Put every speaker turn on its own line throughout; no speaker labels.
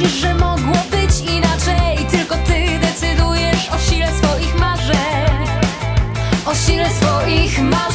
myślisz, że mogło być inaczej? Tylko ty decydujesz o sile swoich marzeń. O sile swoich marzeń.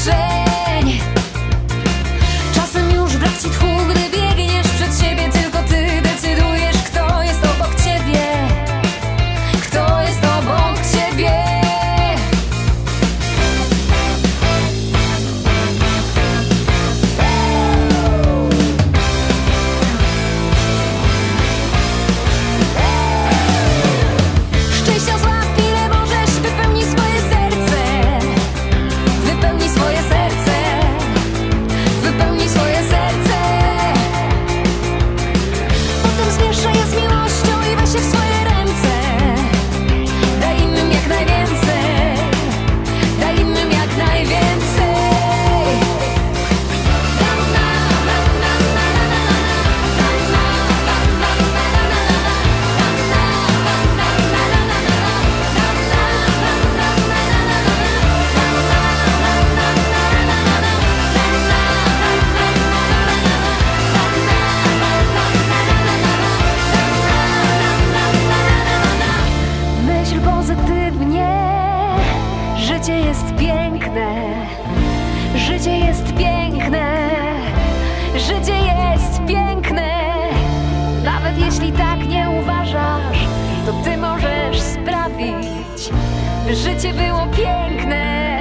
Życie było piękne,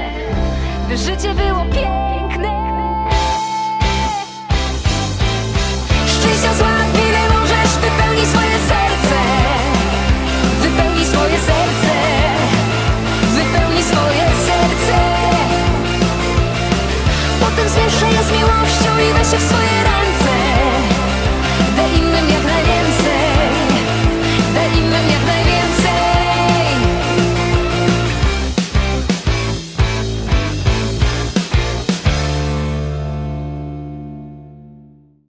życie było piękne.